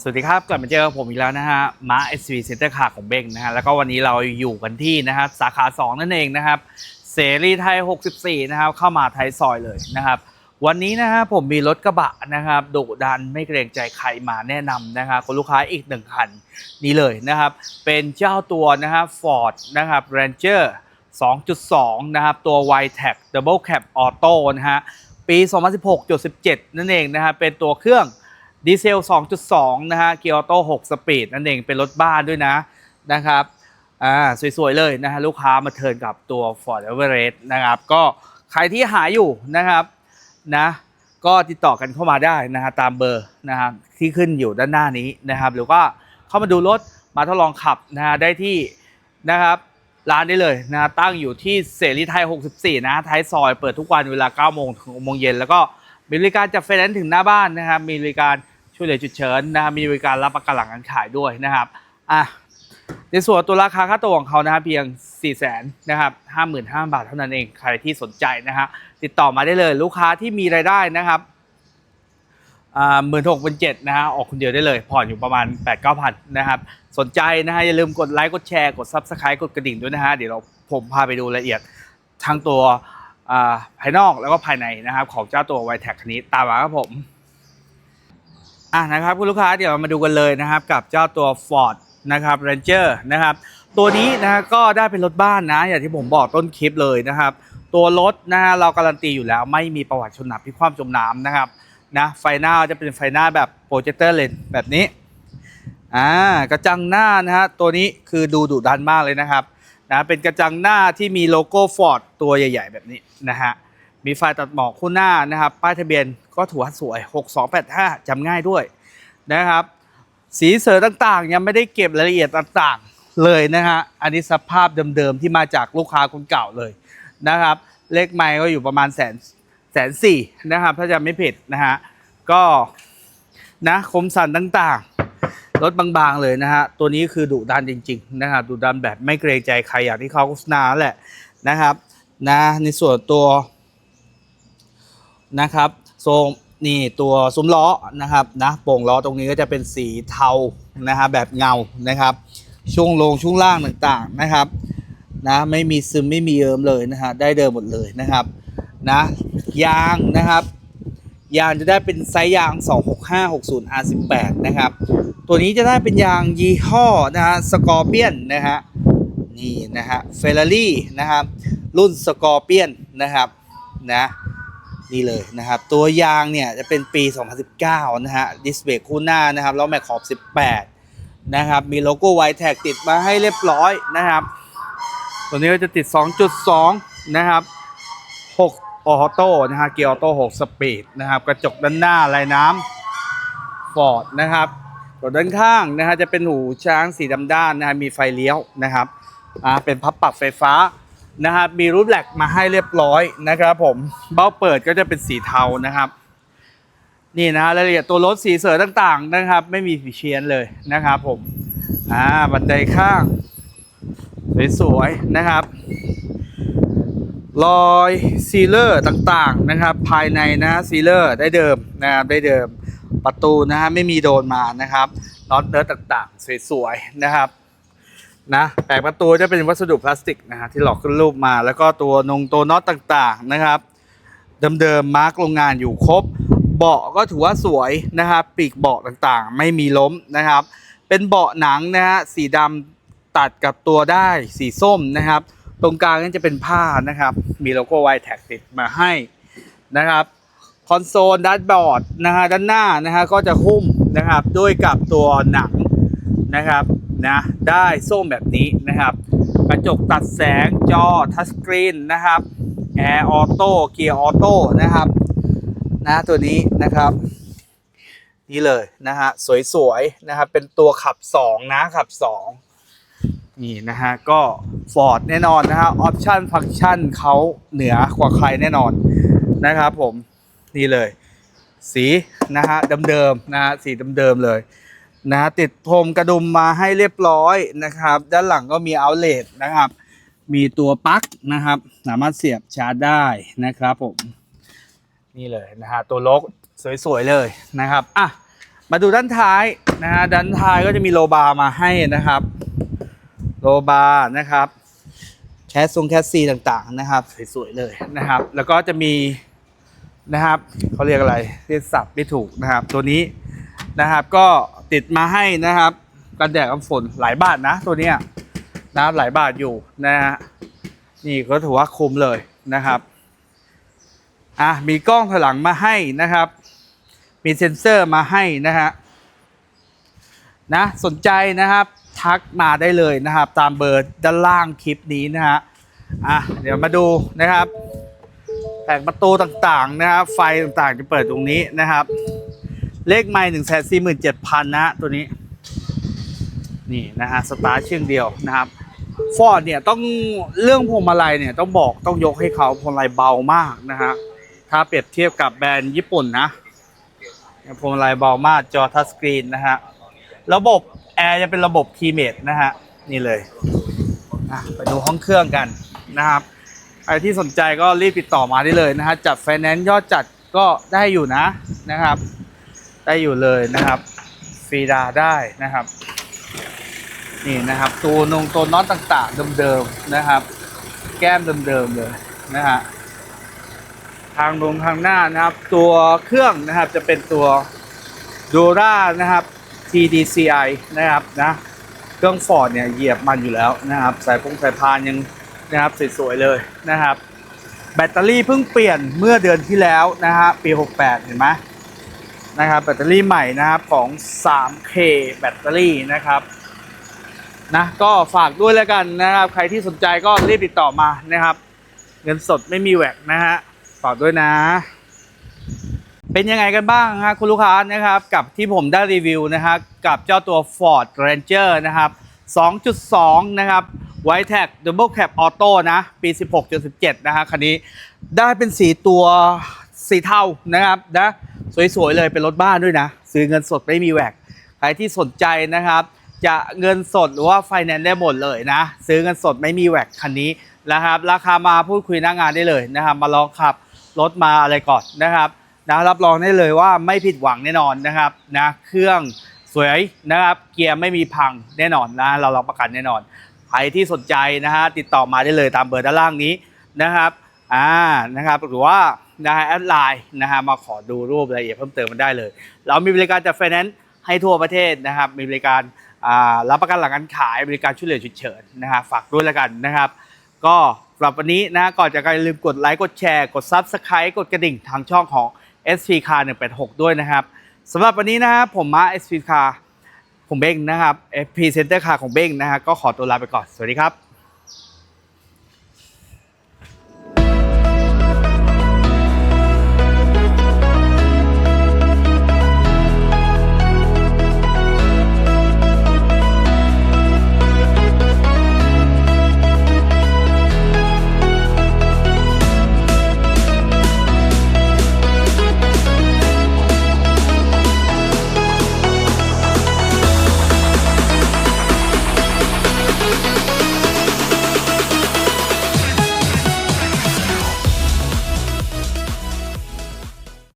สวัสดีครับ กลับมาเจอกับผมอีกแล้วนะฮะม้า SV Center Car ของเบงนะฮะแล้วก็วันนี้เราอยู่กันที่นะครับสาขา 2 นั่นเองนะครับเสรีไทย 64 นะครับ เข้ามาไทยซอยเลยนะครับ วันนี้นะฮะผมมีรถกระบะนะครับดุดันไม่เกรงใจใครมาแนะนำนะครับคุณลูกค้าอีกหนึ่งคันนี้เลยนะครับ เป็นเจ้าตัวนะครับ Ford นะครับ Ranger 2.2 นะครับ ตัว y t e c Double Cab Auto นะฮะปี 2016.17 นั่นเองนะครับเป็นตัวเครื่อง ดีเซล 2.2 นะฮะเกียร์ออโต้6สปีดนั่นเองเป็นรถบ้านด้วยนะนะครับอ่าสวยๆ เลยนะฮะลูกค้ามาเทิร์นกับตัว Ford Everest นะครับก็ใครที่หาอยู่นะครับนะก็ติดต่อกันเข้ามาได้นะฮะตามเบอร์นะครับที่ขึ้นอยู่ด้านหน้านี้นะครับ หรือว่าเข้ามาดูรถมาทดลองขับนะฮะได้ที่นะครับร้านได้เลยนะฮะตั้งอยู่ที่เสรีไทย 64 นะท้ายซอยเปิดทุกวันเวลา 9 โมงถึง6โมงเย็นแล้วก็มีบริการจัดไฟแนนซ์ถึงหน้าบ้านนะครับมีบริการ ช่วยเหลือจุดเฉินนะครับมีบริการรับประกันหลังการขายด้วยนะครับอะในส่วนตัวราคาค่าตัวของเขานะครับเพียง 4 0 0 0 0 0นะครับ55,000บาทเท่านั้นเองใครที่สนใจนะฮะติดต่อมาได้เลยลูกค้าที่มีรายได้นะครับอ่าหมื่นหกเป็นเจ็ดนะฮะออกคนเดียวได้เลยผ่อนอยู่ประมาณ8 9 0 0 0นนะครับสนใจนะฮะอย่าลืมกดไลค์กดแชร์กด Subscribe กดกระดิ่งด้วยนะฮะเดี๋ยวเราผมพาไปดูรายละเอียดทั้งตัวอ่าภายนอกแล้วก็ภายในนะครับของเจ้าตัว y t e c คันนี้ตามมาครับผม อะนะครับคุณลูกค้าเดี๋ยวเรามาดูกันเลยนะครับ กับเจ้าตัว Ford นะครับ Ranger นะครับ ตัวนี้นะก็ได้เป็นรถบ้านนะ อย่างที่ผมบอกต้นคลิปเลยนะครับ ตัวรถนะฮะเราการันตีอยู่แล้วไม่มีประวัติชนหนักพิความจมน้ำนะครับนะไฟหน้าจะเป็นไฟหน้าแบบโปรเจคเตอร์เลนแบบนี้อ่ากระจังหน้านะฮะตัวนี้คือดูดุดันมากเลยนะครับนะเป็นกระจังหน้าที่มีโลโก้ Ford ตัวใหญ่ ๆ แบบนี้นะฮะ มีไฟตัดหมอกคู่หน้านะครับ ป้ายทะเบียนก็ถือว่าสวย 6285จำง่ายด้วยนะครับ สีเสือต่างๆ ยังไม่ได้เก็บรายละเอียดต่างๆเลยนะฮะ อันนี้สภาพเดิมๆ ที่มาจากลูกค้าคนเก่าเลยนะครับ เลขไมล์ก็อยู่ประมาณแสนแสนสี่นะครับ ถ้าจะไม่ผิดนะฮะ ก็นะคมสันต่างๆ รถบางๆเลยนะฮะ ตัวนี้คือดุดันจริง ๆ นะครับดุดันแบบไม่เกรงใจใครอย่างที่เขาโฆษณาแหละนะครับนะในส่วนตัว นะครับโซมนี่ตัวซุ้มล้อนะครับนะโป่งล้อตรงนี้ก็จะเป็นสีเทานะครับแบบเงานะครับ ช่วงลงช่วงล่างต่างๆนะครับนะไม่มีซึมไม่มีเยิมเลยนะฮะได้เดิมหมดเลยนะครับนะยางนะครับ ยางจะได้เป็นไซส์ยาง 26560 R18 นะครับ ตัวนี้จะได้เป็นยางยี่ห้อนะฮะสกอร์เปียนนะฮะนี่นะฮะเฟอร์รารี่นะครับรุ่นสกอร์เปียนนะครับนะ นี่เลยนะครับ ตัวยางเนี่ยจะเป็นปี 2019 นะฮะดิสเบรกคู่หน้านะครับล้อแม็กขอบ 18 นะครับ มีโลโก้ไวแท็กติดมาให้เรียบร้อยนะครับ ตัวนี้ก็จะติด 2.2 นะครับ 6 ออโต้นะฮะเกียร์ออโต้6สปีดนะครับกระจกด้านหน้าลายน้ำฟอร์ดนะครับตัวด้านข้างนะฮะจะเป็นหูช้างสีดำด้านนะฮะมีไฟเลี้ยวนะครับอ่าเป็นพับปรับไฟฟ้า นะครับมีรูปแหลกมาให้เรียบร้อยนะครับผมเบ้าเปิดก็จะเป็นสีเทานะครับนี่นะรายละเอียดตัวรถสีเสือต่างๆนะครับ ไม่มีผีเชียนเลยนะครับผมอ่าบันไดข้างสวยๆนะครับรอยซีเลอร์ต่างๆนะครับ ภายในนะซีเลอร์ได้เดิมนะครับได้เดิมประตูนะฮะไม่มีโดนมานะครับน็อตเนื้อต่างๆ สวยๆนะครับ นะแปลกประตูจะเป็นวัสดุพลาสติกนะฮะที่หลอกขึ้นรูปมา แล้วก็ตัวนงตัวน็อตต่างๆนะครับเดิมๆมาร์กโรงงานอยู่ครบ เบาะก็ถือว่าสวยนะครับปีกเบาะต่างๆ ไม่มีล้มนะครับ เป็นเบาะหนังนะฮะสีดำตัดกับตัวได้สีส้มนะครับ ตรงกลางนั่นจะเป็นผ้านะครับ มีโลโก้ไวแท็กติดมาให้นะครับคอนโซลดัชบอร์ดนะฮะด้านหน้านะฮะก็จะหุ้มนะครับด้วยกับตัวหนังนะครับ นะได้ส้มแบบนี้นะครับ กระจกตัดแสงจอทัชสกรีนนะครับแอร์ออโต้เกียร์ออโต้นะครับนะตัวนี้นะครับ นี่เลยนะฮะสวยๆนะครับเป็นตัวขับ 2 นะขับ 2 นี่นะฮะก็ Ford แน่นอนนะฮะออปชั่นฟังก์ชันเขาเหนือกว่าใครแน่นอนนะครับผมนี่เลย สีนะฮะเดิมๆนะฮะสีเดิมๆเลย นะติดพรมกระดุมมาให้เรียบร้อยนะครับ ด้านหลังก็มีเอาเล t นะครับ มีตัวปลั๊กนะครับ สามารถเสียบชาร์จได้นะครับผม นี่เลยนะฮะตัวล็อกสวยๆเลยนะครับอะมาดูด้านท้ายนะฮะด้านท้ายก็จะมีโลบาร์มาให้นะครับ โลบาร์นะครับแคสซงแคสซีต่างๆนะครับ สวยๆเลยนะครับ แล้วก็จะมีนะครับเขาเรียกอะไรเรียกศัพท์ไม่ถูกนะครับ ตัวนี้นะครับก็ ติดมาให้นะครับกันแดดกันฝนหลายบาทนะตัวเนี้ยนะหลายบาทอยู่นะฮะนี่ก็ถือว่าคุ้มเลยนะครับอะมีกล้องถอยหลังมาให้นะครับ มีเซ็นเซอร์มาให้นะฮะนะสนใจนะครับทักมาได้เลยนะครับ ตามเบอร์ด้านล่างคลิปนี้นะฮะอะเดี๋ยวมาดูนะครับแผงประตูต่างๆนะครับไฟต่างๆจะเปิดตรงนี้นะครับ เลขไม่หนึ่งแสนสี่หมื่นเจ็ดพันนะตัวนี้ นี่นะฮะสตาร์เชียงเดียวนะครับฟอร์ดเนี่ยต้องเรื่องพวงมาลัยเนี่ยต้องบอกต้องยกให้เขาพวงมาลัยเบามากนะฮะถ้าเปรียบเทียบกับแบรนด์ญี่ปุ่นนะพวงมาลัยเบามากจอทัชสกรีนนะฮะระบบแอร์จะเป็นระบบคีเมดนะฮะนี่เลยอะไปดูห้องเครื่องกันนะครับใครที่สนใจก็รีบติดต่อมาได้เลยนะฮะจัดไฟแนนซ์ยอดจัดก็ได้อยู่นะนะครับ ได้อยู่เลยนะครับฟรีดาได้นะครับ นี่นะครับ ตัวนงตัวน็อตต่างๆเดิมๆนะครับ แก้มเดิมๆเลยนะฮะทางลงทางหน้านะครับ ตัวเครื่องนะครับจะเป็นตัว d o r a นะครับ TDCI นะครับนะเครื่องฟอร์ดเนี่ยเหยียบมันอยู่แล้วนะครับ สายพงสายพานยังนะครับสวยๆเลยนะครับ แบตเตอรี่เพิ่งเปลี่ยนเมื่อเดือนที่แล้วนะฮะปี 68 เห็นไหม นะครับแบตเตอรี่ใหม่นะครับของ 3K แบตเตอรี่นะครับนะก็ฝากด้วยแล้วกันนะครับ ใครที่สนใจก็รีบติดต่อมานะครับ เงินสดไม่มีแหวกนะฮะฝากด้วยนะ เป็นยังไงกันบ้างฮะคุณลูกค้านะครับ กับที่ผมได้รีวิวนะฮะกับเจ้าตัว Ford Ranger นะครับ 2.2 นะครับ White Tag Double Cab Auto นะ ปี 16.17 นะฮะคันนี้ได้เป็นสีตัวสีเทานะครับนะ สวยๆเลยเป็นรถบ้านด้วยนะ ซื้อเงินสดไม่มีแหวกใครที่สนใจนะครับ จะเงินสดหรือว่าไฟแนนซ์ได้หมดเลยนะ ซื้อเงินสดไม่มีแหวกคันนี้นะครับ ราคามาพูดคุยหน้างานได้เลยนะครับ มาลองขับรถมาอะไรก่อนนะครับนะรับรองได้เลยว่าไม่ผิดหวังแน่นอนนะครับนะเครื่องสวยนะครับ เกียร์ไม่มีพังแน่นอนนะเรารับประกันแน่นอนใครที่สนใจนะฮะติดต่อมาได้เลยตามเบอร์ด้านล่างนี้นะครับ อ่านะครับหรือว่านะฮะแอดไลน์นะฮะมาขอดูรูปรายละเอียดเพิ่มเติมมันได้เลย เรามีบริการจัดไฟแนนซ์ให้ทั่วประเทศนะครับ มีบริการรับประกันหลังการขายบริการช่วยเหลือฉุกเฉินนะฮะฝากด้วยแล้วกันนะครับ ก็สำหรับวันนี้นะก่อนจากการอย่าลืมกดไลค์กดแชร์กด Subscribe กดกระดิ่งทางช่องของ SP Car 186 ด้วยนะครับสำหรับวันนี้นะครับผมมา SP Car ผมเบ้งนะครับ FP Center Car ของเบ้งนะฮะก็ขอตัวลาไปก่อน สวัสดีครับ